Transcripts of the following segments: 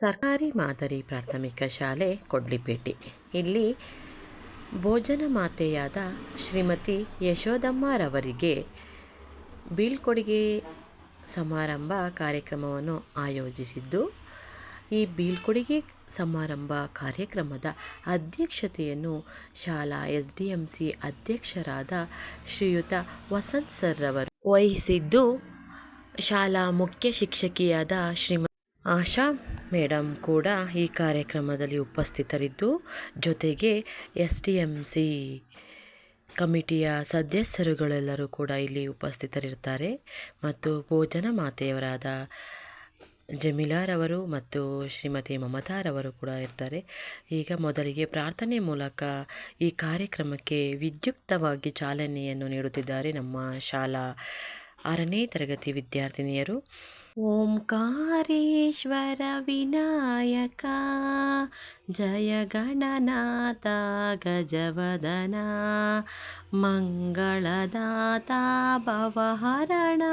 ಸರ್ಕಾರಿ ಮಾದರಿ ಪ್ರಾಥಮಿಕ ಶಾಲೆ ಕೊಡ್ಲಿಪೇಟೆ. ಇಲ್ಲಿ ಭೋಜನ ಮಾತೆಯಾದ ಶ್ರೀಮತಿ ಯಶೋದಮ್ಮರವರಿಗೆ ಬೀಳ್ಕೊಡುಗೆ ಸಮಾರಂಭ ಕಾರ್ಯಕ್ರಮವನ್ನು ಆಯೋಜಿಸಿದ್ದು, ಈ ಬೀಳ್ಕೊಡುಗೆ ಸಮಾರಂಭ ಕಾರ್ಯಕ್ರಮದ ಅಧ್ಯಕ್ಷತೆಯನ್ನು ಶಾಲಾ ಎಸ್ ಡಿ ಎಂ ಸಿ ಅಧ್ಯಕ್ಷರಾದ ಶ್ರೀಯುತ ವಸಂತ್ ಸರ್ ರವರು ವಹಿಸಿದ್ದು, ಶಾಲಾ ಮುಖ್ಯ ಶಿಕ್ಷಕಿಯಾದ ಶ್ರೀಮ ಆಶಾ ಮೇಡಮ್ ಕೂಡ ಈ ಕಾರ್ಯಕ್ರಮದಲ್ಲಿ ಉಪಸ್ಥಿತರಿದ್ದು, ಜೊತೆಗೆ ಎಸ್ ಡಿ ಎಂ ಸಿ ಕಮಿಟಿಯ ಸದಸ್ಯರುಗಳೆಲ್ಲರೂ ಕೂಡ ಇಲ್ಲಿ ಉಪಸ್ಥಿತರಿರ್ತಾರೆ. ಮತ್ತು ಭೋಜನ ಮಾತೆಯವರಾದ ಜಮೀಲಾರವರು ಮತ್ತು ಶ್ರೀಮತಿ ಮಮತಾರವರು ಕೂಡ ಇರ್ತಾರೆ. ಈಗ ಮೊದಲಿಗೆ ಪ್ರಾರ್ಥನೆ ಮೂಲಕ ಈ ಕಾರ್ಯಕ್ರಮಕ್ಕೆ ವಿದ್ಯುಕ್ತವಾಗಿ ಚಾಲನೆಯನ್ನು ನೀಡುತ್ತಿದ್ದಾರೆ ನಮ್ಮ ಶಾಲಾ ಆರನೇ ತರಗತಿ ವಿದ್ಯಾರ್ಥಿನಿಯರು. ॐकारेश्वर विनायकः जय गणनाता गजवदना मङ्गलदाता भवहरणा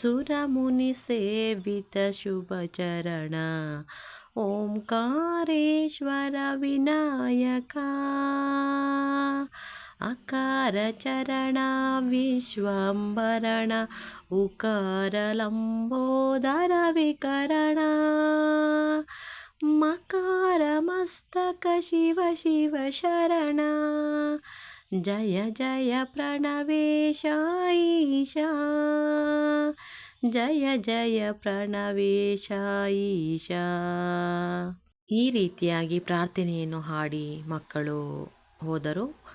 सुरमुनिसेवितशुभचरण ॐकारेश्वर विनायका ಅಕಾರ ಚರಣ, ವಿಶ್ವಂಬರಣ, ಉಕಾರ ಲಂಬೋದರ ವಿಕರಣ. ಮಕಾರ ಮಸ್ತಕ ಶಿವ ಶಿವ ಶರಣ. ಜಯ ಜಯ ಪ್ರಣವೇಶ ಈಶಾ. ಜಯ ಜಯ ಪ್ರಣವೇಶ ಈ ರೀತಿಯಾಗಿ ಪ್ರಾರ್ಥನೆಯನ್ನು ಹಾಡಿ ಮಕ್ಕಳು ಹೋದರು.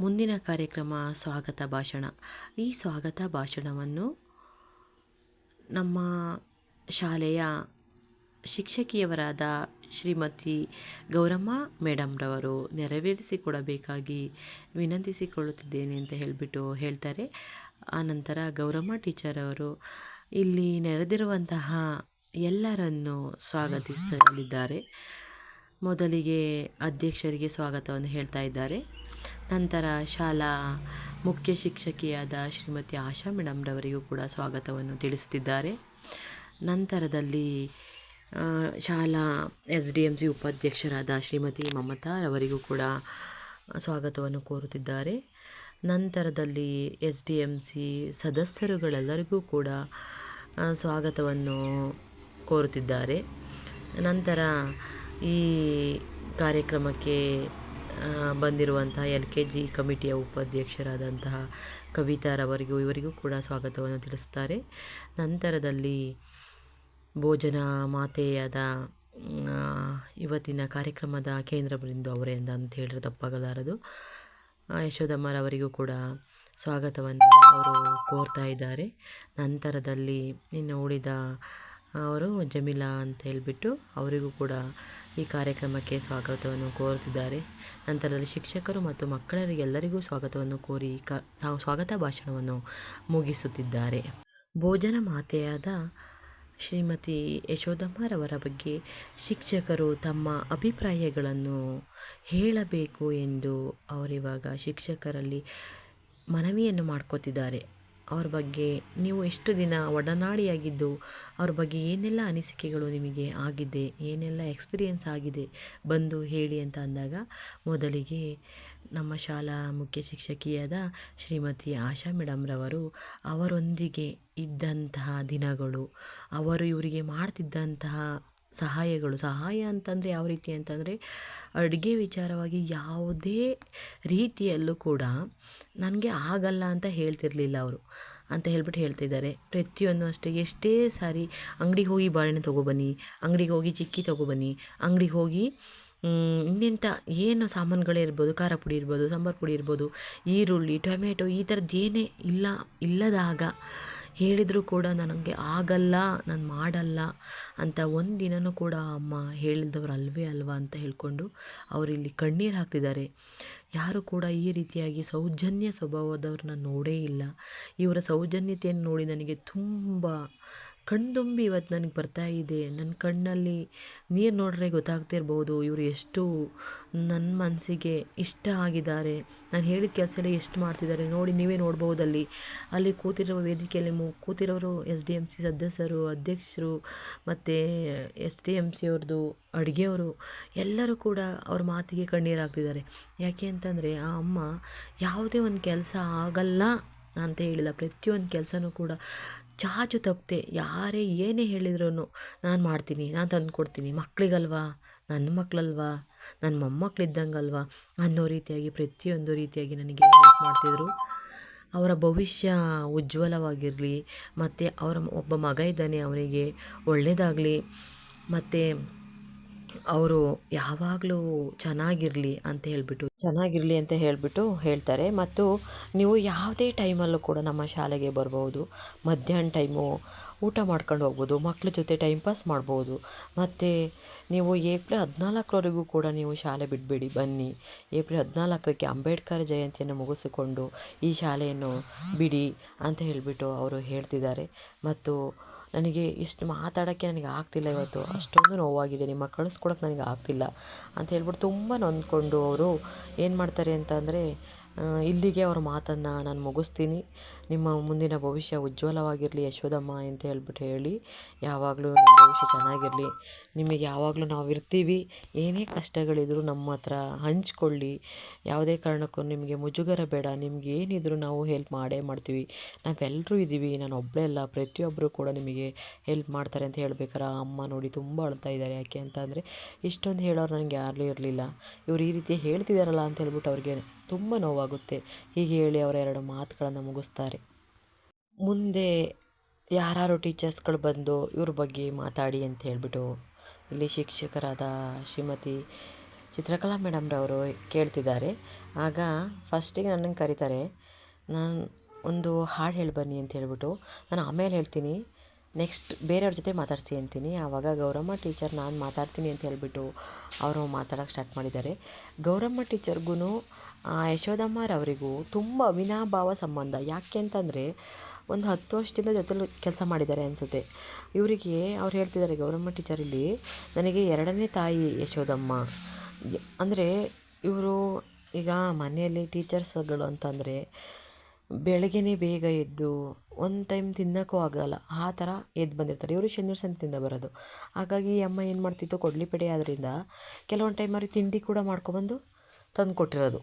ಮುಂದಿನ ಕಾರ್ಯಕ್ರಮ ಸ್ವಾಗತ ಭಾಷಣ. ಈ ಸ್ವಾಗತ ಭಾಷಣವನ್ನು ನಮ್ಮ ಶಾಲೆಯ ಶಿಕ್ಷಕಿಯವರಾದ ಶ್ರೀಮತಿ ಗೌರಮ್ಮ ಮೇಡಮ್ರವರು ನೆರವೇರಿಸಿಕೊಡಬೇಕಾಗಿ ವಿನಂತಿಸಿಕೊಳ್ಳುತ್ತಿದ್ದೇನೆ ಅಂತ ಹೇಳಿಬಿಟ್ಟು ಹೇಳ್ತಾರೆ. ಆನಂತರ ಗೌರಮ್ಮ ಟೀಚರ್ ಅವರು ಇಲ್ಲಿ ನೆರೆದಿರುವಂತಹ ಎಲ್ಲರನ್ನು ಸ್ವಾಗತಿಸಲಿದ್ದಾರೆ. ಮೊದಲಿಗೆ ಅಧ್ಯಕ್ಷರಿಗೆ ಸ್ವಾಗತವನ್ನು ಹೇಳ್ತಾ ಇದ್ದಾರೆ. ನಂತರ ಶಾಲಾ ಮುಖ್ಯ ಶಿಕ್ಷಕಿಯಾದ ಶ್ರೀಮತಿ ಆಶಾ ಮೇಡಮ್ರವರಿಗೂ ಕೂಡ ಸ್ವಾಗತವನ್ನು ತಿಳಿಸುತ್ತಿದ್ದಾರೆ. ನಂತರದಲ್ಲಿ ಶಾಲಾ ಎಸ್ ಡಿ ಎಂ ಸಿ ಉಪಾಧ್ಯಕ್ಷರಾದ ಶ್ರೀಮತಿ ಮಮತಾರವರಿಗೂ ಕೂಡ ಸ್ವಾಗತವನ್ನು ಕೋರುತ್ತಿದ್ದಾರೆ. ನಂತರದಲ್ಲಿ ಎಸ್ ಡಿ ಎಂ ಸಿ ಸದಸ್ಯರುಗಳೆಲ್ಲರಿಗೂ ಕೂಡ ಸ್ವಾಗತವನ್ನು ಕೋರುತ್ತಿದ್ದಾರೆ. ನಂತರ ಈ ಕಾರ್ಯಕ್ರಮಕ್ಕೆ ಬಂದಿರುವಂತಹ ಎಲ್ ಕೆ ಜಿ ಕಮಿಟಿಯ ಉಪಾಧ್ಯಕ್ಷರಾದಂತಹ ಕವಿತಾರವರಿಗೂ ಇವರಿಗೂ ಕೂಡ ಸ್ವಾಗತವನ್ನು ತಿಳಿಸ್ತಾರೆ. ನಂತರದಲ್ಲಿ ಭೋಜನ ಮಾತೆಯಾದ ಇವತ್ತಿನ ಕಾರ್ಯಕ್ರಮದ ಕೇಂದ್ರ ಬಿಂದು ಅವರೇ ಅಂತ ಹೇಳಿದ್ರೆ ತಪ್ಪಾಗಲಾರದು. ಯಶೋದಮ್ಮರವರಿಗೂ ಕೂಡ ಸ್ವಾಗತವನ್ನು ಅವರು ಕೋರ್ತಾ ಇದ್ದಾರೆ. ನಂತರದಲ್ಲಿ ಇನ್ನು ಉಳಿದ ಅವರು ಜಮೀಲಾ ಅಂತ ಹೇಳಿಬಿಟ್ಟು ಅವರಿಗೂ ಕೂಡ ಈ ಕಾರ್ಯಕ್ರಮಕ್ಕೆ ಸ್ವಾಗತವನ್ನು ಕೋರುತ್ತಿದ್ದಾರೆ. ನಂತರದಲ್ಲಿ ಶಿಕ್ಷಕರು ಮತ್ತು ಮಕ್ಕಳರಿಗೆಲ್ಲರಿಗೂ ಸ್ವಾಗತವನ್ನು ಕೋರಿ ಕ ಸ್ವಾಗತ ಭಾಷಣವನ್ನು ಮುಗಿಸುತ್ತಿದ್ದಾರೆ. ಭೋಜನ ಮಾತೆಯಾದ ಶ್ರೀಮತಿ ಯಶೋದಮ್ಮರವರ ಬಗ್ಗೆ ಶಿಕ್ಷಕರು ತಮ್ಮ ಅಭಿಪ್ರಾಯಗಳನ್ನು ಹೇಳಬೇಕು ಎಂದು ಅವರಿವಾಗ ಶಿಕ್ಷಕರಲ್ಲಿ ಮನವಿಯನ್ನು ಮಾಡ್ಕೋತಿದ್ದಾರೆ. ಅವ್ರ ಬಗ್ಗೆ ನೀವು ಎಷ್ಟು ದಿನ ಒಡನಾಡಿಯಾಗಿದ್ದು, ಅವ್ರ ಬಗ್ಗೆ ಏನೆಲ್ಲ ಅನಿಸಿಕೆಗಳು ನಿಮಗೆ ಆಗಿದೆ, ಏನೆಲ್ಲ ಎಕ್ಸ್ಪೀರಿಯೆನ್ಸ್ ಆಗಿದೆ ಬಂದು ಹೇಳಿ ಅಂತ ಅಂದಾಗ ಮೊದಲಿಗೆ ನಮ್ಮ ಶಾಲಾ ಮುಖ್ಯ ಶಿಕ್ಷಕಿಯಾದ ಶ್ರೀಮತಿ ಆಶಾ ಮೇಡಮ್ರವರು ಅವರೊಂದಿಗೆ ಇದ್ದಂತಹ ದಿನಗಳು, ಅವರು ಇವರಿಗೆ ಮಾಡ್ತಿದ್ದಂತಹ ಸಹಾಯಗಳು, ಸಹಾಯ ಅಂತಂದರೆ ಯಾವ ರೀತಿ ಅಂತಂದರೆ ಅಡುಗೆ ವಿಚಾರವಾಗಿ ಯಾವುದೇ ರೀತಿಯಲ್ಲೂ ಕೂಡ ನನಗೆ ಆಗಲ್ಲ ಅಂತ ಹೇಳ್ತಿರಲಿಲ್ಲ ಅವರು. ಅಂತ ಹೇಳ್ಬಿಟ್ಟು ಹೇಳ್ತಿದ್ದಾರೆ. ಪ್ರತಿಯೊಂದು ಅಷ್ಟೇ. ಎಷ್ಟೇ ಸಾರಿ ಅಂಗಡಿಗೆ ಹೋಗಿ ಬಾಳೆಹಣ್ಣು ತೊಗೊಬನ್ನಿ, ಅಂಗಡಿಗೆ ಹೋಗಿ ಚಿಕ್ಕಿ ತೊಗೊಬನ್ನಿ, ಅಂಗಡಿಗೆ ಹೋಗಿ ಇನ್ನೆಂಥ ಏನು ಸಾಮಾನುಗಳೇ ಇರ್ಬೋದು, ಖಾರ ಪುಡಿ ಇರ್ಬೋದು, ಸಾಂಬಾರು ಪುಡಿ ಇರ್ಬೋದು, ಈರುಳ್ಳಿ ಟೊಮೆಟೊ ಈ ಥರದ್ದು ಏನೇ ಇಲ್ಲ, ಇಲ್ಲದಾಗ ಹೇಳಿದರೂ ಕೂಡ ನನಗೆ ಆಗಲ್ಲ, ನಾನು ಮಾಡಲ್ಲ ಅಂತ ಒಂದು ದಿನವೂ ಕೂಡ ಅಮ್ಮ ಹೇಳಿದವ್ರು ಅಲ್ವೇ ಅಲ್ವಾ ಅಂತ ಹೇಳಿಕೊಂಡು ಅವರಿಲ್ಲಿ ಕಣ್ಣೀರು ಹಾಕ್ತಿದ್ದಾರೆ. ಯಾರು ಕೂಡ ಈ ರೀತಿಯಾಗಿ ಸೌಜನ್ಯ ಸ್ವಭಾವದವ್ರನ್ನ ನೋಡೇ ಇಲ್ಲ. ಇವರ ಸೌಜನ್ಯತೆಯನ್ನು ನೋಡಿ ನನಗೆ ತುಂಬ ಕಣ್ತುಂಬಿ ಇವತ್ತು ನನಗೆ ಬರ್ತಾ ಇದೆ. ನನ್ನ ಕಣ್ಣಲ್ಲಿ ನೀರು ನೋಡ್ರೆ ಗೊತ್ತಾಗ್ತಿರ್ಬೋದು. ಇವರು ಎಷ್ಟು ನನ್ನ ಮನಸ್ಸಿಗೆ ಇಷ್ಟ ಆಗಿದ್ದಾರೆ. ನಾನು ಹೇಳಿದ ಕೆಲಸ ಎಲ್ಲ ಎಷ್ಟು ಮಾಡ್ತಿದ್ದಾರೆ ನೋಡಿ ನೀವೇ ನೋಡ್ಬೋದಲ್ಲಿ ಅಲ್ಲಿ ಕೂತಿರುವ ವೇದಿಕೆಯಲ್ಲಿ ಮು, ಕೂತಿರೋರು ಎಸ್ ಡಿ ಎಂ ಸಿ ಸದಸ್ಯರು, ಅಧ್ಯಕ್ಷರು ಮತ್ತು ಎಸ್ ಡಿ ಎಂ ಸಿ ಅವ್ರದ್ದು ಅಡುಗೆಯವರು ಎಲ್ಲರೂ ಕೂಡ ಅವ್ರ ಮಾತಿಗೆ ಕಣ್ಣೀರು ಹಾಕ್ತಿದ್ದಾರೆ. ಯಾಕೆ ಅಂತಂದರೆ ಆ ಅಮ್ಮ ಯಾವುದೇ ಒಂದು ಕೆಲಸ ಆಗಲ್ಲ ಅಂತ ಹೇಳಿಲ್ಲ. ಪ್ರತಿಯೊಂದು ಕೆಲಸನೂ ಕೂಡ ಚಾಚು ತಪ್ಪದೆ ಯಾರೇ ಏನೇ ಹೇಳಿದ್ರು ನಾನು ಮಾಡ್ತೀನಿ, ನಾನು ತಂದು ಕೊಡ್ತೀನಿ ಮಕ್ಕಳಿಗಲ್ವಾ ನನ್ನ ಮಕ್ಕಳಲ್ವಾ ನನ್ನ ಮೊಮ್ಮಕ್ಕಳಿದ್ದಂಗಲ್ವಾ ಅನ್ನೋ ರೀತಿಯಾಗಿ, ಪ್ರತಿಯೊಂದು ರೀತಿಯಾಗಿ ನನಗೆ ಹೆಲ್ಪ್ ಮಾಡ್ತಿದ್ರು. ಅವರ ಭವಿಷ್ಯ ಉಜ್ವಲವಾಗಿರಲಿ, ಮತ್ತು ಅವರ ಒಬ್ಬ ಮಗ ಇದ್ದಾನೆ ಅವನಿಗೆ ಒಳ್ಳೆಯದಾಗಲಿ ಮತ್ತು ಅವರು ಯಾವಾಗಲೂ ಚೆನ್ನಾಗಿರಲಿ ಅಂತ ಹೇಳಿಬಿಟ್ಟು ಚೆನ್ನಾಗಿರಲಿ ಅಂತ ಹೇಳಿಬಿಟ್ಟು ಹೇಳ್ತಾರೆ. ಮತ್ತು ನೀವು ಯಾವುದೇ ಟೈಮಲ್ಲೂ ಕೂಡ ನಮ್ಮ ಶಾಲೆಗೆ ಬರ್ಬೋದು. ಮಧ್ಯಾಹ್ನ ಟೈಮು ಊಟ ಮಾಡ್ಕೊಂಡು ಹೋಗ್ಬೋದು. ಮಕ್ಕಳ ಜೊತೆ ಟೈಮ್ ಪಾಸ್ ಮಾಡ್ಬೋದು. ಮತ್ತು ನೀವು ಏಪ್ರಿಲ್ ಹದಿನಾಲ್ಕರವರೆಗೂ ಕೂಡ ನೀವು ಶಾಲೆ ಬಿಡಬೇಡಿ ಬನ್ನಿ. ಏಪ್ರಿಲ್ ಹದಿನಾಲ್ಕಕ್ಕೆ ಅಂಬೇಡ್ಕರ್ ಜಯಂತಿಯನ್ನು ಮುಗಿಸಿಕೊಂಡು ಈ ಶಾಲೆಯನ್ನು ಬಿಡಿ ಅಂತ ಹೇಳಿಬಿಟ್ಟು ಅವರು ಹೇಳ್ತಿದ್ದಾರೆ. ಮತ್ತು ನನಗೆ ಇಷ್ಟು ಮಾತಾಡೋಕ್ಕೆ ನನಗೆ ಆಗ್ತಿಲ್ಲ ಇವತ್ತು. ಅಷ್ಟೊಂದು ನೋವಾಗಿದೆ. ನಿಮ್ಮ ಕಳಿಸ್ಕೊಡಕ್ಕೆ ನನಗೆ ಆಗ್ತಿಲ್ಲ ಅಂತ ಹೇಳ್ಬಿಟ್ಟು ತುಂಬ ನೊಂದ್ಕೊಂಡು ಅವರು ಏನು ಮಾಡ್ತಾರೆ ಅಂತ ಇಲ್ಲಿಗೆ ಅವ್ರ ಮಾತನ್ನು ನಾನು ಮುಗಿಸ್ತೀನಿ. ನಿಮ್ಮ ಮುಂದಿನ ಭವಿಷ್ಯ ಉಜ್ವಲವಾಗಿರಲಿ ಯಶೋದಮ್ಮ ಅಂತ ಹೇಳ್ಬಿಟ್ಟು ಹೇಳಿ, ಯಾವಾಗಲೂ ನಿಮ್ಮ ಭವಿಷ್ಯ ಚೆನ್ನಾಗಿರಲಿ. ನಿಮಗೆ ಯಾವಾಗಲೂ ನಾವು ಇರ್ತೀವಿ. ಏನೇ ಕಷ್ಟಗಳಿದ್ರೂ ನಮ್ಮ ಹತ್ರ ಹಂಚ್ಕೊಳ್ಳಿ. ಯಾವುದೇ ಕಾರಣಕ್ಕೂ ನಿಮಗೆ ಮುಜುಗರ ಬೇಡ. ನಿಮ್ಗೆ ಏನಿದ್ರು ನಾವು ಹೆಲ್ಪ್ ಮಾಡೇ ಮಾಡ್ತೀವಿ. ನಾವೆಲ್ಲರೂ ಇದ್ದೀವಿ. ನಾನು ಒಬ್ಬಳೇ ಅಲ್ಲ ಪ್ರತಿಯೊಬ್ಬರು ಕೂಡ ನಿಮಗೆ ಹೆಲ್ಪ್ ಮಾಡ್ತಾರೆ ಅಂತ ಹೇಳ್ಬೇಕಾರೆ ಅಮ್ಮ ನೋಡಿ ತುಂಬ ಅಳ್ತಾ ಇದ್ದಾರೆ. ಯಾಕೆ ಅಂತ ಅಂದರೆ, ಇಷ್ಟೊಂದು ಹೇಳೋರು ನನಗೆ ಯಾರೂ ಇರಲಿಲ್ಲ. ಇವ್ರು ಈ ರೀತಿ ಹೇಳ್ತಿದ್ದಾರಲ್ಲ ಅಂತ ಹೇಳ್ಬಿಟ್ಟು ಅವ್ರಿಗೆ ತುಂಬ ನೋವಾಗುತ್ತೆ. ಹೀಗೆ ಹೇಳಿ ಅವರ ಎರಡು ಮಾತುಗಳನ್ನು ಮುಗಿಸ್ತಾರೆ. ಮುಂದೆ ಯಾರು ಟೀಚರ್ಸ್ಗಳು ಬಂದು ಇವ್ರ ಬಗ್ಗೆ ಮಾತಾಡಿ ಅಂತ ಹೇಳಿಬಿಟ್ಟು ಇಲ್ಲಿ ಶಿಕ್ಷಕರಾದ ಶ್ರೀಮತಿ ಚಿತ್ರಕಲಾ ಮೇಡಮ್ರವರು ಕೇಳ್ತಿದ್ದಾರೆ. ಆಗ ಫಸ್ಟಿಗೆ ನನ್ನನ್ನು ಕರೀತಾರೆ, ನಾನು ಒಂದು ಹಾಡು ಹೇಳಿ ಬನ್ನಿ ಅಂತ ಹೇಳಿಬಿಟ್ಟು ನಾನು ಆಮೇಲೆ ಹೇಳ್ತೀನಿ ನೆಕ್ಸ್ಟ್ ಬೇರೆಯವ್ರ ಜೊತೆ ಮಾತಾಡಿಸಿ ಅಂತೀನಿ. ಆವಾಗ ಗೌರಮ್ಮ ಟೀಚರ್ ನಾನು ಮಾತಾಡ್ತೀನಿ ಅಂತ ಹೇಳಿಬಿಟ್ಟು ಅವರು ಮಾತಾಡೋಕ್ಕೆ ಸ್ಟಾರ್ಟ್ ಮಾಡಿದ್ದಾರೆ. ಗೌರಮ್ಮ ಟೀಚರ್ಗೂ ಯಶೋದಮ್ಮರವರಿಗೂ ತುಂಬ ವಿನಾಭಾವ ಸಂಬಂಧ. ಯಾಕೆ ಅಂತಂದರೆ ಒಂದು ಹತ್ತು ವರ್ಷದಿಂದ ಜೊತೆಲಿ ಕೆಲಸ ಮಾಡಿದ್ದಾರೆ ಅನಿಸುತ್ತೆ. ಇವರಿಗೆ ಅವ್ರು ಹೇಳ್ತಿದ್ದಾರೆ ಗೌರ್ಮೆಂಟ್ ಟೀಚರ್ ಇಲ್ಲಿ, ನನಗೆ ಎರಡನೇ ತಾಯಿ ಯಶೋದಮ್ಮ. ಅಂದರೆ ಇವರು ಈಗ ಮನೆಯಲ್ಲಿ ಟೀಚರ್ಸ್ಗಳು ಅಂತಂದರೆ ಬೆಳಗ್ಗೆನೇ ಬೇಗ ಎದ್ದು ಒಂದು ಟೈಮ್ ತಿನ್ನೋಕ್ಕೂ ಆಗೋಲ್ಲ, ಆ ಥರ ಎದ್ದು ಬಂದಿರ್ತಾರೆ. ಇವರು ಶನಿವಾರ ಸಂತಿಂದ ಬರೋದು. ಹಾಗಾಗಿ ಅಮ್ಮ ಏನು ಮಾಡ್ತಿತ್ತು, ಕೊಡ್ಲಿ ಆದ್ದರಿಂದ ಕೆಲವೊಂದು ಟೈಮ್ ಅವ್ರಿಗೆ ತಿಂಡಿ ಕೂಡ ಮಾಡ್ಕೊಬಂದು ತಂದು ಕೊಟ್ಟಿರೋದು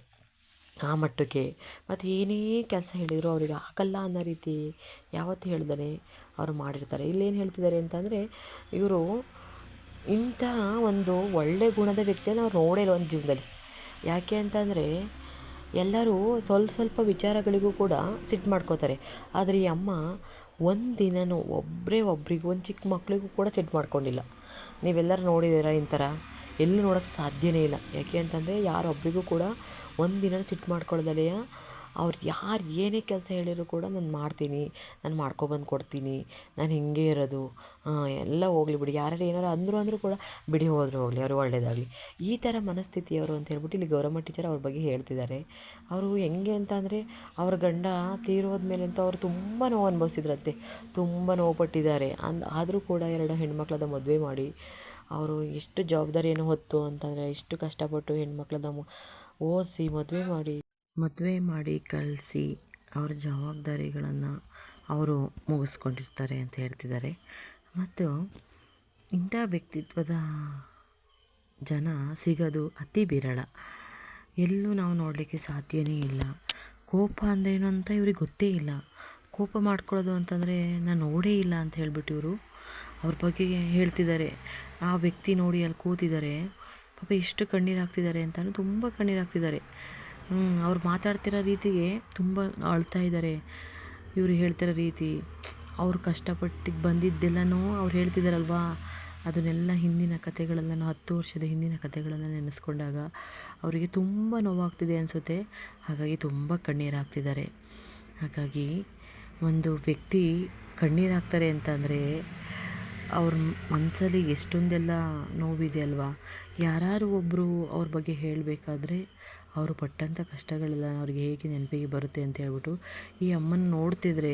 ಆ ಮಟ್ಟಕ್ಕೆ. ಮತ್ತು ಏನೇ ಕೆಲಸ ಹೇಳಿದರೂ ಅವರಿಗೆ ಆಗಲ್ಲ ಅನ್ನೋ ರೀತಿ ಯಾವತ್ತು ಹೇಳಿದರೆ ಅವರು ಮಾಡಿರ್ತಾರೆ. ಇಲ್ಲೇನು ಹೇಳ್ತಿದ್ದಾರೆ ಅಂತಂದರೆ, ಇವರು ಇಂಥ ಒಂದು ಒಳ್ಳೆಯ ಗುಣದ ವ್ಯಕ್ತಿಯನ್ನು ನಾವು ನೋಡೇ ಇಲ್ಲ ಒಂದು ಜೀವನದಲ್ಲಿ. ಯಾಕೆ ಅಂತಂದರೆ, ಎಲ್ಲರೂ ಸ್ವಲ್ಪ ಸ್ವಲ್ಪ ವಿಚಾರಗಳಿಗೂ ಕೂಡ ಸಿಟ್ಟು ಮಾಡ್ಕೋತಾರೆ. ಆದರೆ ಈ ಅಮ್ಮ ಒಂದು ದಿನವೂ ಒಬ್ಬರೇ ಒಬ್ಬರಿಗೂ ಒಂದು ಚಿಕ್ಕ ಮಕ್ಕಳಿಗೂ ಕೂಡ ಸಿಟ್ಟು ಮಾಡ್ಕೊಂಡಿಲ್ಲ. ನೀವೆಲ್ಲರೂ ನೋಡಿದ್ದೀರಾ ಈ ಥರ ಎಲ್ಲೂ ನೋಡೋಕ್ಕೆ ಸಾಧ್ಯವೇ ಇಲ್ಲ. ಯಾಕೆ ಅಂತಂದರೆ ಯಾರೊಬ್ಬರಿಗೂ ಕೂಡ ಒಂದು ದಿನ ಸಿಟ್ಟು ಮಾಡ್ಕೊಳ್ದಲೆಯ ಅವ್ರು ಯಾರು ಏನೇ ಕೆಲಸ ಹೇಳಿದ್ರು ಕೂಡ ನಾನು ಮಾಡ್ತೀನಿ, ನಾನು ಮಾಡ್ಕೊಬಂದು ಕೊಡ್ತೀನಿ, ನಾನು ಹಿಂಗೆ ಇರೋದು ಎಲ್ಲ ಹೋಗ್ಲಿ ಬಿಡಿ. ಯಾರ್ಯಾರು ಏನಾರು ಅಂದರು ಅಂದರೂ ಕೂಡ ಬಿಡಿ, ಹೋದರೂ ಹೋಗಲಿ, ಅವರು ಒಳ್ಳೆಯದಾಗಲಿ ಈ ಥರ ಮನಸ್ಥಿತಿಯವರು ಅಂತ ಹೇಳ್ಬಿಟ್ಟು ಇಲ್ಲಿ ಗೌರಮ್ಮ ಟೀಚರ್ ಅವ್ರ ಬಗ್ಗೆ ಹೇಳ್ತಿದ್ದಾರೆ. ಅವರು ಹೆಂಗೆ ಅಂತ ಅಂದರೆ ಅವ್ರ ಗಂಡ ತೀರೋದ ಮೇಲೆ ಅಂತ ಅವರು ತುಂಬ ನೋವು ಅನುಭವಿಸಿದ್ರಂತೆ. ತುಂಬ ನೋವು ಪಟ್ಟಿದ್ದಾರೆ. ಅಂದ್ ಆದರೂ ಕೂಡ ಎರಡು ಹೆಣ್ಮಕ್ಳದ ಮದುವೆ ಮಾಡಿ ಅವರು ಎಷ್ಟು ಜವಾಬ್ದಾರಿಯನ್ನು ಹೊತ್ತು ಅಂತಂದರೆ ಎಷ್ಟು ಕಷ್ಟಪಟ್ಟು ಹೆಣ್ಮಕ್ಳದ ಓದಿಸಿ ಮದುವೆ ಮಾಡಿ ಮದುವೆ ಮಾಡಿ ಕಳಿಸಿ ಅವ್ರ ಜವಾಬ್ದಾರಿಗಳನ್ನು ಅವರು ಮುಗಿಸ್ಕೊಂಡಿರ್ತಾರೆ ಅಂತ ಹೇಳ್ತಿದ್ದಾರೆ. ಮತ್ತು ಇಂಥ ವ್ಯಕ್ತಿತ್ವದ ಜನ ಸಿಗೋದು ಅತಿ ವಿರಳ. ಎಲ್ಲೂ ನಾವು ನೋಡಲಿಕ್ಕೆ ಸಾಧ್ಯವೇ ಇಲ್ಲ. ಕೋಪ ಅಂದ್ರೇನು ಅಂತ ಇವ್ರಿಗೆ ಗೊತ್ತೇ ಇಲ್ಲ. ಕೋಪ ಮಾಡ್ಕೊಳ್ಳೋದು ಅಂತಂದರೆ ನಾನು ನೋಡೇ ಇಲ್ಲ ಅಂತ ಹೇಳಿಬಿಟ್ಟು ಇವರು ಅವ್ರ ಬಗ್ಗೆ ಹೇಳ್ತಿದ್ದಾರೆ. ಆ ವ್ಯಕ್ತಿ ನೋಡಿ ಅಲ್ಲಿ ಕೂತಿದ್ದಾರೆ. ಪಾಪ ಎಷ್ಟು ಕಣ್ಣೀರು ಹಾಕ್ತಿದ್ದಾರೆ ಅಂತಲೂ ತುಂಬ ಕಣ್ಣೀರು ಹಾಕ್ತಿದ್ದಾರೆ. ಅವ್ರು ಮಾತಾಡ್ತಿರೋ ರೀತಿಗೆ ತುಂಬ ಅಳ್ತಾ ಇದ್ದಾರೆ. ಇವರು ಹೇಳ್ತಿರೋ ರೀತಿ, ಅವ್ರು ಕಷ್ಟಪಟ್ಟು ಬಂದಿದ್ದೆಲ್ಲನೂ ಅವ್ರು ಹೇಳ್ತಿದ್ದಾರಲ್ವಾ? ಅದನ್ನೆಲ್ಲ ಹಿಂದಿನ ಕಥೆಗಳೆಲ್ಲನೂ, ಹತ್ತು ವರ್ಷದ ಹಿಂದಿನ ಕಥೆಗಳನ್ನು ನೆನೆಸ್ಕೊಂಡಾಗ ಅವರಿಗೆ ತುಂಬ ನೋವಾಗ್ತಿದೆ ಅನಿಸುತ್ತೆ. ಹಾಗಾಗಿ ತುಂಬ ಕಣ್ಣೀರು ಹಾಕ್ತಿದ್ದಾರೆ. ಹಾಗಾಗಿ ಒಂದು ವ್ಯಕ್ತಿ ಕಣ್ಣೀರು ಹಾಕ್ತಾರೆ ಅಂತಂದರೆ ಅವ್ರ ಮನಸ್ಸಲ್ಲಿ ಎಷ್ಟೊಂದೆಲ್ಲ ನೋವಿದೆ ಅಲ್ವಾ ಯಾರಾದ್ರು ಒಬ್ಬರು ಅವ್ರ ಬಗ್ಗೆ ಹೇಳಬೇಕಾದ್ರೆ ಅವರು ಪಟ್ಟಂಥ ಕಷ್ಟಗಳೆಲ್ಲ ಅವ್ರಿಗೆ ಹೇಗೆ ನೆನಪಿಗೆ ಬರುತ್ತೆ ಅಂತ ಹೇಳ್ಬಿಟ್ಟು ಈ ಅಮ್ಮನ ನೋಡ್ತಿದ್ರೆ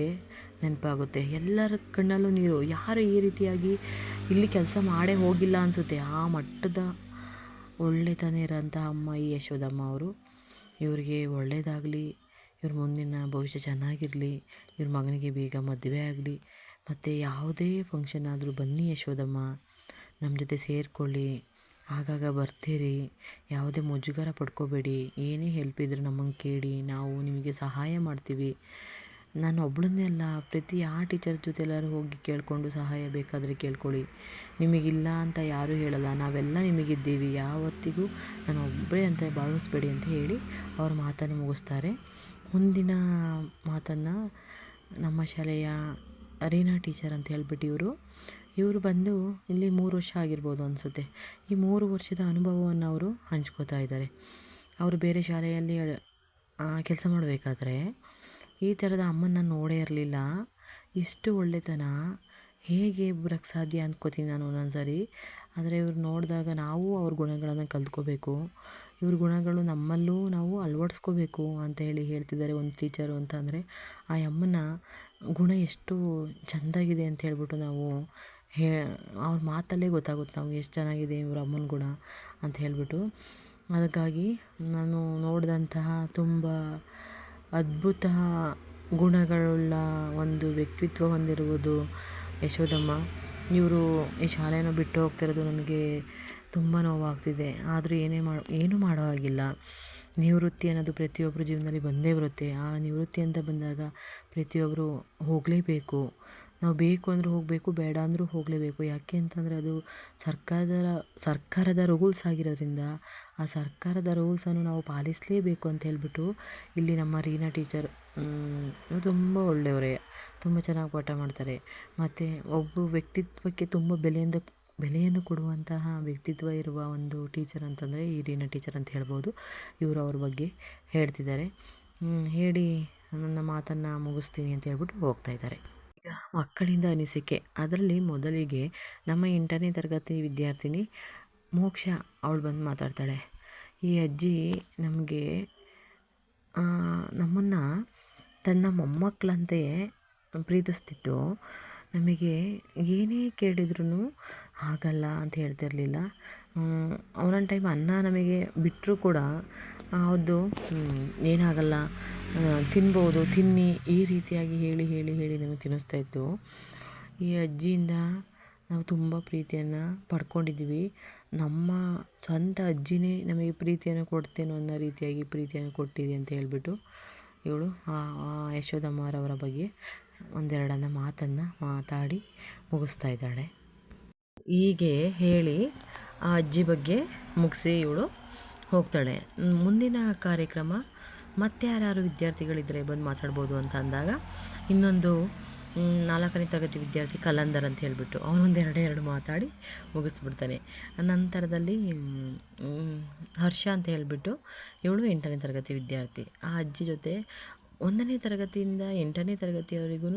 ನೆನಪಾಗುತ್ತೆ. ಎಲ್ಲರ ಕಣ್ಣಲ್ಲೂ ನೀರು. ಯಾರು ಈ ರೀತಿಯಾಗಿ ಇಲ್ಲಿ ಕೆಲಸ ಮಾಡೇ ಹೋಗಿಲ್ಲ ಅನಿಸುತ್ತೆ. ಆ ಮಟ್ಟದ ಒಳ್ಳೆತನ ಇರೋಂಥ ಅಮ್ಮ ಈ ಯಶೋದಮ್ಮ ಅವರು. ಇವರಿಗೆ ಒಳ್ಳೆಯದಾಗಲಿ ಇವ್ರ ಮುಂದಿನ ಭವಿಷ್ಯ ಚೆನ್ನಾಗಿರಲಿ, ಇವ್ರ ಮಗನಿಗೆ ಬೇಗ ಮದುವೆ ಆಗಲಿ ಮತ್ತು ಯಾವುದೇ ಫಂಕ್ಷನ್ ಆದರೂ ಬನ್ನಿ ಯಶೋದಮ್ಮ ನಮ್ಮ ಜೊತೆ ಸೇರಿಕೊಳ್ಳಿ. ಆಗಾಗ ಬರ್ತೀರಿ. ಯಾವುದೇ ಮುಜುಗರ ಪಡ್ಕೋಬೇಡಿ. ಏನೇ ಹೆಲ್ಪ್ ಇದ್ದರೂ ನಮ್ಮನ್ನು ಕೇಳಿ. ನಾವು ನಿಮಗೆ ಸಹಾಯ ಮಾಡ್ತೀವಿ. ನಾನು ಒಬ್ಬಳನ್ನೇ ಅಲ್ಲ, ಪ್ರತಿ ಆ ಟೀಚರ್ ಜೊತೆ ಎಲ್ಲರೂ ಹೋಗಿ ಕೇಳಿಕೊಂಡು ಸಹಾಯ ಬೇಕಾದರೆ ಕೇಳ್ಕೊಳ್ಳಿ. ನಿಮಗಿಲ್ಲ ಅಂತ ಯಾರೂ ಹೇಳಲ್ಲ. ನಾವೆಲ್ಲ ನಿಮಗಿದ್ದೀವಿ. ಯಾವತ್ತಿಗೂ ನಾನು ಒಬ್ಬರೇ ಅಂತ ಭಾವಿಸ್ಬೇಡಿ ಅಂತ ಹೇಳಿ ಅವ್ರ ಮಾತನ್ನು ಮುಗಿಸ್ತಾರೆ. ಮುಂದಿನ ಮಾತನ್ನು ನಮ್ಮ ಶಾಲೆಯ ರೀನಾ ಟೀಚರ್ ಅಂತ ಹೇಳ್ಬಿಟ್ಟು ಇವರು. ಇವರು ಬಂದು ಇಲ್ಲಿ ಮೂರು ವರ್ಷ ಆಗಿರ್ಬೋದು ಅನಿಸುತ್ತೆ. ಈ ಮೂರು ವರ್ಷದ ಅನುಭವವನ್ನು ಅವರು ಹಂಚ್ಕೋತಾ ಇದ್ದಾರೆ. ಅವರು ಬೇರೆ ಶಾಲೆಯಲ್ಲಿ ಕೆಲಸ ಮಾಡಬೇಕಾದ್ರೆ ಈ ಥರದ ಅಮ್ಮನ ನೋಡೇ ಇರಲಿಲ್ಲ. ಇಷ್ಟು ಒಳ್ಳೆತನ. ಹೇಗೆ ಬರೋಕ್ಕೆ ಸಾಧ್ಯ ಅಂದ್ಕೋತೀನಿ ನಾನು ಒಂದೊಂದು ಸಾರಿ ಆದರೆ ಇವ್ರು ನೋಡಿದಾಗ ನಾವು ಅವ್ರ ಗುಣಗಳನ್ನು ಕಲ್ತ್ಕೋಬೇಕು. ಇವ್ರ ಗುಣಗಳು ನಮ್ಮಲ್ಲೂ ನಾವು ಅಳವಡಿಸ್ಕೋಬೇಕು ಅಂತ ಹೇಳಿ ಹೇಳ್ತಿದ್ದಾರೆ ಒಂದು ಟೀಚರು ಅಂತ ಅಂದರೆ, ಆ ಅಮ್ಮನ ಗುಣ ಎಷ್ಟು ಚೆಂದಾಗಿದೆ ಅಂತ ಹೇಳ್ಬಿಟ್ಟು ನಾವು ಹೇ, ಅವ್ರ ಮಾತಲ್ಲೇ ಗೊತ್ತಾಗುತ್ತೆ ನಮ್ಗೆ ಎಷ್ಟು ಚೆನ್ನಾಗಿದೆ ಇವ್ರ ಅಮ್ಮನ ಗುಣ ಅಂತ ಹೇಳಿಬಿಟ್ಟು. ಅದಕ್ಕಾಗಿ ನಾನು ನೋಡಿದಂತಹ ತುಂಬ ಅದ್ಭುತ ಗುಣಗಳುಳ್ಳ ಒಂದು ವ್ಯಕ್ತಿತ್ವ ಹೊಂದಿರುವುದು ಯಶೋದಮ್ಮ ಇವರು ಈ ಶಾಲೆಯನ್ನು ಬಿಟ್ಟು ಹೋಗ್ತಿರೋದು ನನಗೆ ತುಂಬ ನೋವಾಗ್ತಿದೆ. ಆದರೂ ಏನೇ ಮಾಡಿ, ಏನೂ ಮಾಡೋ ಹಾಗಿಲ್ಲ. ನಿವೃತ್ತಿ ಅನ್ನೋದು ಪ್ರತಿಯೊಬ್ಬರ ಜೀವನದಲ್ಲಿ ಬಂದೇ ಬರುತ್ತೆ. ಆ ನಿವೃತ್ತಿ ಅಂತ ಬಂದಾಗ ಪ್ರತಿಯೊಬ್ಬರು ಹೋಗಲೇಬೇಕು. ನಾವು ಬೇಕು ಅಂದರೂ ಹೋಗಬೇಕು, ಬೇಡ ಅಂದರೂ ಹೋಗಲೇಬೇಕು. ಯಾಕೆ ಅಂತಂದರೆ ಅದು ಸರ್ಕಾರದ ಸರ್ಕಾರದ ರೂಲ್ಸ್ ಆಗಿರೋದ್ರಿಂದ ಆ ಸರ್ಕಾರದ ರೂಲ್ಸನ್ನು ನಾವು ಪಾಲಿಸಲೇಬೇಕು ಅಂತ ಹೇಳಿಬಿಟ್ಟು ಇಲ್ಲಿ ನಮ್ಮ ರೀನಾ ಟೀಚರ್ ತುಂಬ ಒಳ್ಳೆಯವರೇ. ತುಂಬ ಚೆನ್ನಾಗಿ ಪಾಠ ಮಾಡ್ತಾರೆ. ಮತ್ತು ಒಬ್ಬ ವ್ಯಕ್ತಿತ್ವಕ್ಕೆ ತುಂಬ ಬೆಲೆಯಿಂದ ಬೆಲೆಯನ್ನು ಕೊಡುವಂತಹ ವ್ಯಕ್ತಿತ್ವ ಇರುವ ಒಂದು ಟೀಚರ್ ಅಂತಂದರೆ ಈ ರೀನಾ ಟೀಚರ್ ಅಂತ ಹೇಳ್ಬೋದು. ಇವರು ಅವ್ರ ಬಗ್ಗೆ ಹೇಳ್ತಿದ್ದಾರೆ. ಹೇಳಿ ನನ್ನ ಮಾತನ್ನು ಮುಗಿಸ್ತೀನಿ ಅಂತ ಹೇಳ್ಬಿಟ್ಟು ಹೋಗ್ತಾ ಇದ್ದಾರೆ. ಈಗ ಮಕ್ಕಳಿಂದ ಅನಿಸಿಕೆ. ಅದರಲ್ಲಿ ಮೊದಲಿಗೆ ನಮ್ಮ ಎಂಟನೇ ತರಗತಿ ವಿದ್ಯಾರ್ಥಿನಿ ಮೋಕ್ಷ ಅವಳು ಬಂದು ಮಾತಾಡ್ತಾಳೆ. ಈ ಅಜ್ಜಿ ನಮಗೆ ನಮ್ಮನ್ನು ತನ್ನ ಮೊಮ್ಮಕ್ಕಳಂತೆ ಪ್ರೀತಿಸ್ತಿತ್ತು. ನಮಗೆ ಏನೇ ಕೇಳಿದ್ರೂ ಆಗಲ್ಲ ಅಂತ ಹೇಳ್ತಿರಲಿಲ್ಲ. ಒಂದೊಂದು ಟೈಮ್ ಅನ್ನ ನಮಗೆ ಬಿಟ್ಟರೂ ಕೂಡ ಅದು ಏನಾಗಲ್ಲ ತಿನ್ಬೋದು, ತಿನ್ನಿ, ಈ ರೀತಿಯಾಗಿ ಹೇಳಿ ಹೇಳಿ ಹೇಳಿ ನಮಗೆ ತಿನ್ನಿಸ್ತಾ ಇತ್ತು. ಈ ಅಜ್ಜಿಯಿಂದ ನಾವು ತುಂಬ ಪ್ರೀತಿಯನ್ನು ಪಡ್ಕೊಂಡಿದ್ವಿ ನಮ್ಮ ಸ್ವಂತ ಅಜ್ಜಿನೇ ನಮಗೆ ಪ್ರೀತಿಯನ್ನು ಕೊಡ್ತೇನೋ ಅನ್ನೋ ರೀತಿಯಾಗಿ ಪ್ರೀತಿಯನ್ನು ಕೊಟ್ಟಿದೆ ಅಂತ ಹೇಳಿಬಿಟ್ಟು, ಇವಳು ಯಶೋದಮ್ಮರವರ ಬಗ್ಗೆ. ಒಂದೆರಡನ್ನ ಮಾತನ್ನು ಮಾತಾಡಿ ಮುಗಿಸ್ತಾ ಇದ್ದಾಳೆ. ಹೀಗೆ ಹೇಳಿ ಆ ಅಜ್ಜಿ ಬಗ್ಗೆ ಮುಗಿಸಿ ಇವಳು ಹೋಗ್ತಾಳೆ. ಮುಂದಿನ ಕಾರ್ಯಕ್ರಮ ಮತ್ತೆ ಯಾರ್ಯಾರು ವಿದ್ಯಾರ್ಥಿಗಳಿದ್ದರೆ ಬಂದು ಮಾತಾಡ್ಬೋದು ಅಂತ ಅಂದಾಗ ಇನ್ನೊಂದು ನಾಲ್ಕನೇ ತರಗತಿ ವಿದ್ಯಾರ್ಥಿ ಕಲಂದರ್ ಅಂತ ಹೇಳಿಬಿಟ್ಟು ಅವನೊಂದು ಎರಡು ಎರಡು ಮಾತಾಡಿ ಮುಗಿಸ್ಬಿಡ್ತಾನೆ. ನಂತರದಲ್ಲಿ ಹರ್ಷ ಅಂತ ಹೇಳಿಬಿಟ್ಟು ಇವಳು ಎಂಟನೇ ತರಗತಿ ವಿದ್ಯಾರ್ಥಿ. ಆ ಅಜ್ಜಿ ಜೊತೆ ಒಂದನೇ ತರಗತಿಯಿಂದ ಎಂಟನೇ ತರಗತಿಯವರೆಗೂ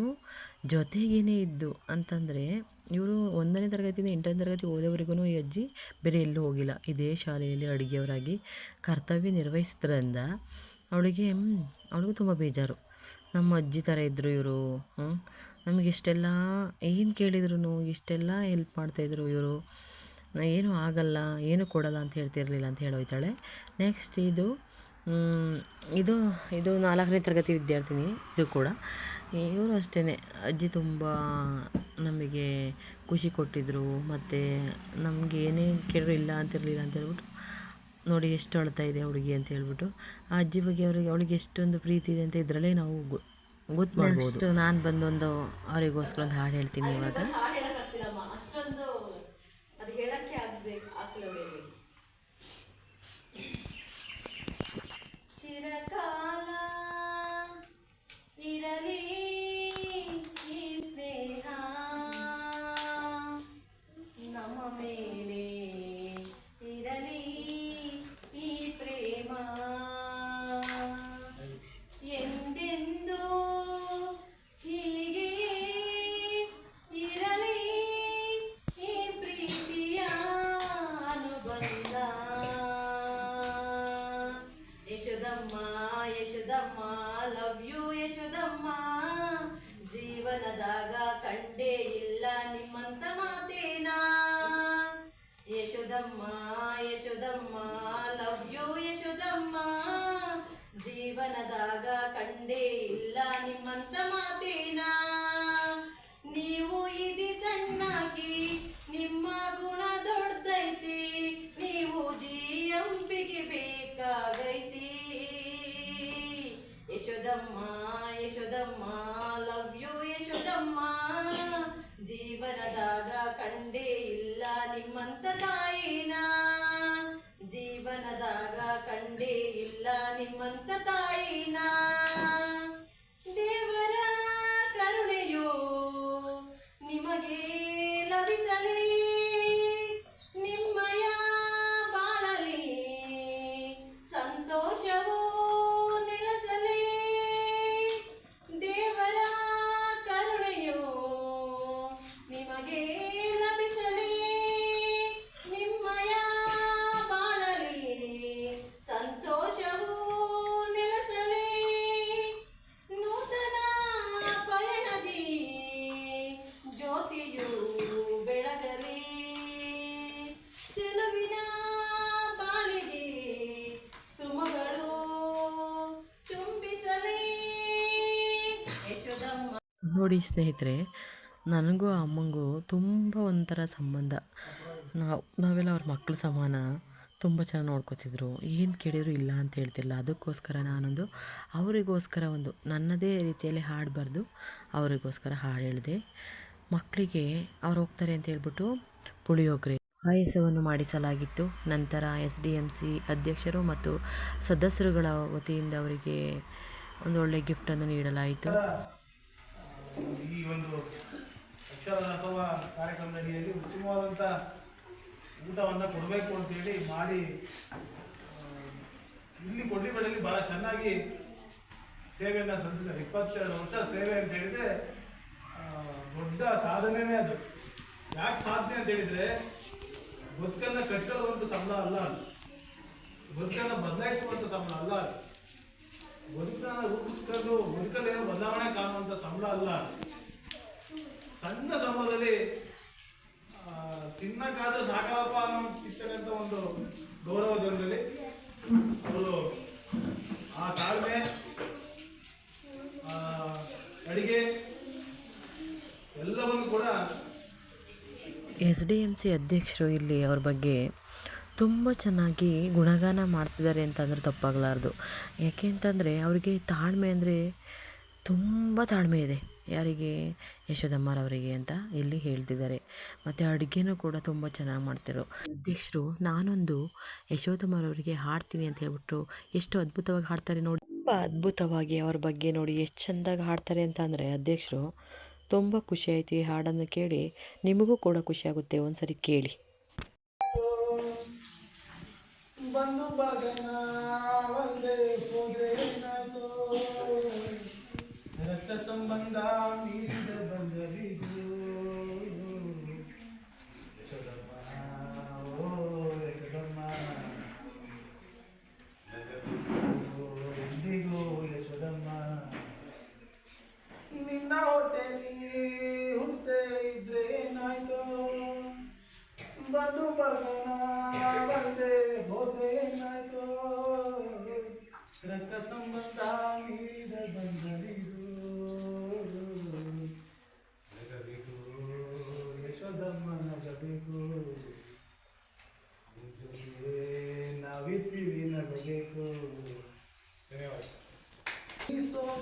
ಜೊತೆಗೇ ಇದ್ದು ಅಂತಂದರೆ ಇವರು ಒಂದನೇ ತರಗತಿಯಿಂದ ಎಂಟನೇ ತರಗತಿ ಓದೋವರೆಗೂ ಈ ಅಜ್ಜಿ ಬೇರೆ ಎಲ್ಲೂ ಹೋಗಿಲ್ಲ. ಇದೇ ಶಾಲೆಯಲ್ಲಿ ಅಡುಗೆಯವರಾಗಿ ಕರ್ತವ್ಯ ನಿರ್ವಹಿಸಿದ್ರಿಂದ ಅವಳಿಗೆ ಅವಳಿಗೂ ತುಂಬ ಬೇಜಾರು. ನಮ್ಮ ಅಜ್ಜಿ ಥರ ಇದ್ದರು ಇವರು ನಮಗೆ ಇಷ್ಟೆಲ್ಲ ಏನು ಕೇಳಿದ್ರು ಇಷ್ಟೆಲ್ಲ ಹೆಲ್ಪ್ ಮಾಡ್ತಾಯಿದ್ರು ಇವರು. ಏನೂ ಆಗಲ್ಲ, ಏನೂ ಕೊಡಲ್ಲ ಅಂತ ಹೇಳ್ತಿರಲಿಲ್ಲ ಅಂತ ಹೇಳೋಯ್ತಾಳೆ. ನೆಕ್ಸ್ಟ್ ಇದು ಇದು ಇದು ನಾಲ್ಕನೇ ತರಗತಿ ವಿದ್ಯಾರ್ಥಿನಿ ಇದು ಕೂಡ. ಇವರು ಅಷ್ಟೇ ಅಜ್ಜಿ ತುಂಬ ನಮಗೆ ಖುಷಿ ಕೊಟ್ಟಿದ್ದರು ಮತ್ತು ನಮಗೆ ಏನೇ ಕೇಳಿದ್ರು ಇಲ್ಲ ಅಂತಿರಲಿಲ್ಲ ಅಂತ ಹೇಳ್ಬಿಟ್ಟು ನೋಡಿ ಎಷ್ಟು ಅಳ್ತಾ ಇದೆ ಹುಡುಗಿ ಅಂತ ಹೇಳ್ಬಿಟ್ಟು ಆ ಅಜ್ಜಿ ಬಗ್ಗೆ ಅವರಿಗೆ ಅವಳಿಗೆ ಎಷ್ಟೊಂದು ಪ್ರೀತಿ ಇದೆ ಅಂತ ಇದರಲ್ಲೇ ನಾವು ಗೊತ್ತು ಮಾಡ್ಬೋದು. ನಾನು ಬಂದೊಂದು ಅವರಿಗೋಸ್ಕರ ಒಂದು ಹಾಡು ಹೇಳ್ತೀನಿ ಇವಾಗ. come. Yashodamma Yashodamma love you Yashodamma ಜೀವನದಾಗ ನೋಡಿ ಸ್ನೇಹಿತರೆ, ನನಗೂ ಅಮ್ಮಂಗೂ ತುಂಬ ಒಂಥರ ಸಂಬಂಧ. ನಾವು, ನಾವೆಲ್ಲ ಅವ್ರ ಮಕ್ಕಳ ಸಮಾನ, ತುಂಬ ಚೆನ್ನಾಗಿ ನೋಡ್ಕೋತಿದ್ರು. ಏನು ಕೇಳಿದ್ರು ಇಲ್ಲ ಅಂತ ಹೇಳ್ತಿಲ್ಲ. ಅದಕ್ಕೋಸ್ಕರ ನಾನೊಂದು, ಅವರಿಗೋಸ್ಕರ ಒಂದು, ನನ್ನದೇ ರೀತಿಯಲ್ಲಿ ಹಾಡು ಬರೆದು ಅವರಿಗೋಸ್ಕರ ಹಾಡು ಹೇಳಿದೆ. ಮಕ್ಕಳಿಗೆ ಅವ್ರು ಹೋಗ್ತಾರೆ ಅಂತ ಹೇಳ್ಬಿಟ್ಟು ಪುಳಿಯೋಗರೆ ಪಾಯಸವನ್ನು ಮಾಡಿಸಲಾಗಿತ್ತು. ನಂತರ ಎಸ್ ಡಿ ಎಂ ಸಿ ಅಧ್ಯಕ್ಷರು ಮತ್ತು ಸದಸ್ಯರುಗಳ ವತಿಯಿಂದ ಅವರಿಗೆ ಒಂದು ಒಳ್ಳೆಯ ಗಿಫ್ಟನ್ನು ನೀಡಲಾಯಿತು. ಈ ಒಂದು ಅಕ್ಷರದಾಸವ ಕಾರ್ಯಕ್ರಮದ ಅಡಿಯಲ್ಲಿ ಉತ್ತಮವಾದಂಥ ಊಟವನ್ನು ಕೊಡಬೇಕು ಅಂತೇಳಿ ಮಾಡಿ ಇಲ್ಲಿ ಕೊಡ್ಲಿಬೇಡಲ್ಲಿ ಭಾಳ ಚೆನ್ನಾಗಿ ಸೇವೆಯನ್ನು ಸಲ್ಲಿಸಿದ್ದಾರೆ. ಇಪ್ಪತ್ತೆರಡು ವರ್ಷ ಸೇವೆ ಅಂತ ಹೇಳಿದರೆ ದೊಡ್ಡ ಸಾಧನೆನೇ ಅದು. ಯಾಕೆ ಸಾಧನೆ ಅಂತ ಹೇಳಿದರೆ, ಬದುಕನ್ನು ಕಟ್ಟುವಂಥ ಸಂಬಳ ಅಲ್ಲ ಅದು. ಬದುಕನ್ನು ಬದಲಾಯಿಸುವಂಥ ಸಂಬಳ ಅಲ್ಲ ಅದು. ಬದುಕನ್ನ ರೂಪಿಸ್ಕೊಂಡು ಬದುಕಲ್ಲಿ ಏನೋ ಬದಲಾವಣೆ ಕಾಣುವಂಥ ಸಂಬಳ ಅಲ್ಲ. ಸಣ್ಣ ಸಂಬಳದಲ್ಲಿ ತಿನ್ನಕ್ಕಾದ್ರೂ ಸಾಕಪ್ಪ ಅನ್ನೋ ಸಿಗ್ತಕ್ಕಂಥ ಒಂದು ಗೌರವ ಜನರಲ್ಲಿ. ಅವರು ಆ ತಾಳ್ಮೆ ಅಡಿಗೆ ಎಲ್ಲವನ್ನು ಕೂಡ ಎಸ್ ಡಿ ಎಂ ಸಿ ಅಧ್ಯಕ್ಷರು ಇಲ್ಲಿ ಅವ್ರ ಬಗ್ಗೆ ತುಂಬ ಚೆನ್ನಾಗಿ ಗುಣಗಾನ ಮಾಡ್ತಿದ್ದಾರೆ ಅಂತಂದ್ರೆ ತಪ್ಪಾಗಲಾರ್ದು. ಯಾಕೆ ಅಂತಂದರೆ ಅವರಿಗೆ ತಾಳ್ಮೆ ಅಂದರೆ ತುಂಬ ತಾಳ್ಮೆ ಇದೆ. ಯಾರಿಗೆ? ಯಶೋದಮ್ಮರವರಿಗೆ ಅಂತ ಇಲ್ಲಿ ಹೇಳ್ತಿದ್ದಾರೆ. ಮತ್ತು ಅಡುಗೆನೂ ಕೂಡ ತುಂಬ ಚೆನ್ನಾಗಿ ಮಾಡ್ತಿರೋ ಅಧ್ಯಕ್ಷರು, ನಾನೊಂದು ಯಶೋದಮ್ಮರವರಿಗೆ ಹಾಡ್ತೀನಿ ಅಂತ ಹೇಳ್ಬಿಟ್ಟು ಎಷ್ಟು ಅದ್ಭುತವಾಗಿ ಹಾಡ್ತಾರೆ ನೋಡಿ. ತುಂಬ ಅದ್ಭುತವಾಗಿ ಅವ್ರ ಬಗ್ಗೆ ನೋಡಿ ಎಷ್ಟು ಚೆಂದಾಗಿ ಹಾಡ್ತಾರೆ ಅಂತ ಅಂದರೆ ಅಧ್ಯಕ್ಷರು, ತುಂಬ ಖುಷಿ ಈ ಹಾಡನ್ನು ಕೇಳಿ. ನಿಮಗೂ ಕೂಡ ಖುಷಿಯಾಗುತ್ತೆ ಒಂದು ಸರಿ ಕೇಳಿ. ಬಂದು ಬಾಗನ ಒಂದೇ ಹೋದ್ರೆ ಏನಾಯ್ತು ರಕ್ತ ಸಂಬಂಧ ಮೀರಿದ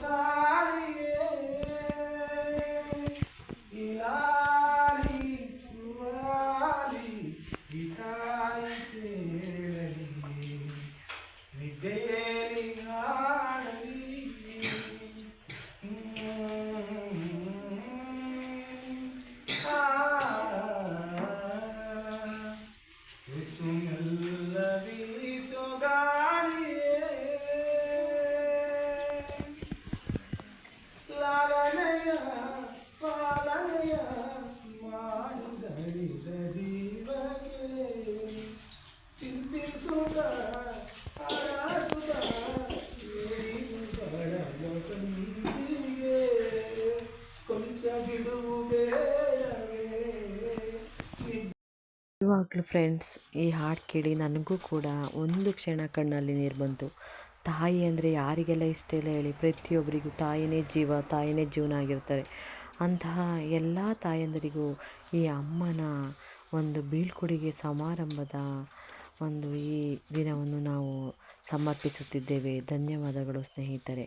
ಈ ಫ್ರೆಂಡ್ಸ್ ಈ ಹಾಡು ಕೇಳಿ ನನಗೂ ಕೂಡ ಒಂದು ಕ್ಷಣ ಕಣ್ಣಲ್ಲಿ ನೀರು ಬಂತು. ತಾಯಿ ಅಂದರೆ ಯಾರಿಗೆಲ್ಲ ಇಷ್ಟ ಇಲ್ಲ ಹೇಳಿ ಪ್ರತಿಯೊಬ್ಬರಿಗೂ ತಾಯಿನೇ ಜೀವ, ತಾಯಿನೇ ಜೀವನ ಆಗಿರ್ತಾರೆ. ಅಂತಹ ಎಲ್ಲ ತಾಯಂದರಿಗೂ ಈ ಅಮ್ಮನ ಒಂದು ಬೀಳ್ಕೊಡುಗೆ ಸಮಾರಂಭದ ಒಂದು ಈ ದಿನವನ್ನು ನಾವು ಸಮರ್ಪಿಸುತ್ತಿದ್ದೇವೆ. ಧನ್ಯವಾದಗಳು ಸ್ನೇಹಿತರೆ.